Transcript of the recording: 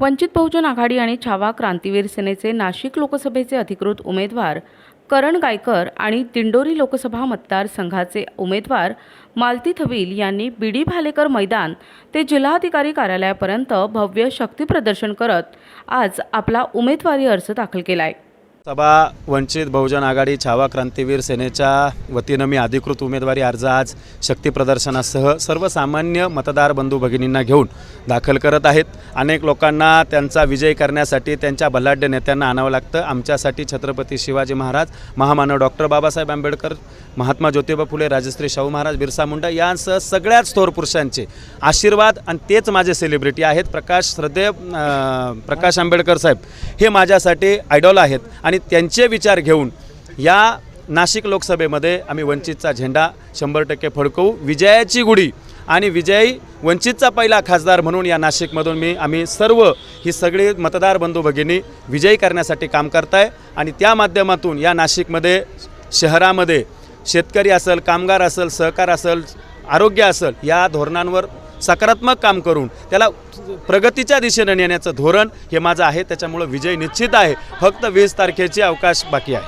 वंचित बहुजन आघाडी आणि छावा क्रांतीवीर सेनेचे नाशिक लोकसभेचे अधिकृत उमेदवार करण गायकर आणि दिंडोरी लोकसभा मतदारसंघाचे उमेदवार मालती थवील यांनी बीडी भालेकर मैदान ते जिल्हाधिकारी कार्यालयापर्यंत भव्य शक्तीप्रदर्शन करत आज आपला उमेदवारी अर्ज दाखल केला आहे सभा वंचित बहुजन आघाडी छावा क्रांतीवीर सेनेच्या वतीनं मी अधिकृत उमेदवारी अर्ज आज शक्तीप्रदर्शनासह सर्वसामान्य मतदार बंधू भगिनींना घेऊन दाखल करत आहेत. अनेक लोकांना त्यांचा विजय करण्यासाठी त्यांच्या बलाढ्य नेत्यांना आणावं लागतं. आमच्यासाठी छत्रपती शिवाजी महाराज महामानव डॉक्टर बाबासाहेब आंबेडकर महात्मा ज्योतिबा फुले राजश्री शाहू महाराज बिरसा मुंडा यांसह सगळ्याच थोर पुरुषांचे आशीर्वाद आणि तेच माझे सेलिब्रिटी आहेत. प्रकाश श्रद्धेव प्रकाश आंबेडकर साहेब हे माझ्यासाठी आयडॉल आहेत. आणि आणि त्यांचे विचार घेऊन या नाशिक लोकसभेमध्ये आम्ही वंचितचा झेंडा शंभर टक्के फडकवू. विजयाची गुढी आणि विजयी वंचितचा पहिला खासदार म्हणून या नाशिकमधून मी आम्ही सर्व ही सगळी मतदार बंधू भगिनी विजयी करण्यासाठी काम करताय आणि त्या माध्यमातून या नाशिकमध्ये शहरामध्ये शेतकरी असेल कामगार असेल सहकार असेल आरोग्य असेल या धोरणांवर सकारात्मक काम करून त्याला प्रगतीच्या दिशेनं नेण्याचं धोरण हे माझं आहे. त्याच्यामुळं विजय निश्चित आहे. फक्त वीस तारखेची अवकाश बाकी आहे.